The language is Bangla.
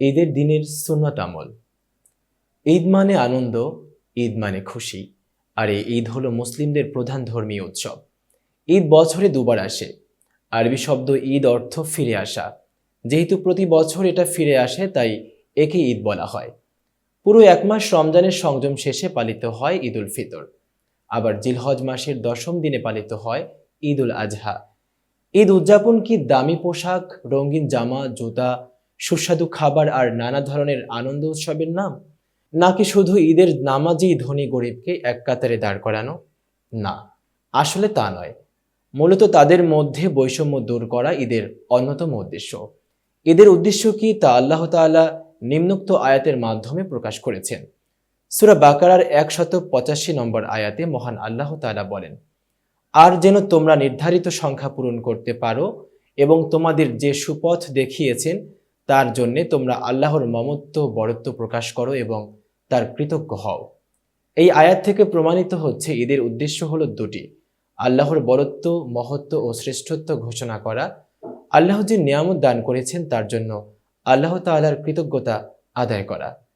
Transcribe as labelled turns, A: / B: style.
A: ঈদের দিনের সুন্নত আমল। ঈদ মানে আনন্দ, ঈদ মানে খুশি, আর এই ঈদ হলো মুসলিমদের প্রধান ধর্মীয় উৎসব। ঈদ বছরে দুবার আসে। আরবি শব্দ ঈদ অর্থ ফিরে আসা। যেহেতু প্রতি বছর এটা ফিরে আসে, তাই একে ঈদ বলা হয়। পুরো এক মাস রমজানের সংযম শেষে পালিত হয় ঈদ উল ফিতর। আবার জিলহজ মাসের দশম দিনে পালিত হয় ঈদ উল আজহা। ঈদ উদযাপন কি দামি পোশাক, রঙিন জামা, জুতা সুস্বাদু খাবার আর নানা ধরনের আনন্দ উৎসবের নাম? নাকি শুধু ঈদের নামাজেই ধনী গরিবকে এক কাতারে দাঁড় করানো? না, আসলে তা নয়। মূলত তাদের মধ্যে বৈষম্য দূর করা ঈদের অন্যতম উদ্দেশ্য। ঈদের উদ্দেশ্য কি তা আল্লাহ তাআলা নিম্নোক্ত আয়াতের মাধ্যমে প্রকাশ করেছেন। সুরা বাকারার একশত পঁচাশি নম্বর আয়াতে মহান আল্লাহ তালা বলেন, আর যেন তোমরা নির্ধারিত সংখ্যা পূরণ করতে পারো এবং তোমাদের যে সুপথ দেখিয়েছেন তার জন্যে তোমরা আল্লাহর মমত্ব, বরত্ব প্রকাশ করো এবং তার কৃতজ্ঞ হও। এই আয়াত থেকে প্রমাণিত হচ্ছে ঈদের উদ্দেশ্য হলো দুটি। আল্লাহর বরত্ব, মহত্ব ও শ্রেষ্ঠত্ব ঘোষণা করা। আল্লাহ যে নিয়ামত দান করেছেন তার জন্য আল্লাহ তাল্লাহার কৃতজ্ঞতা আদায় করা।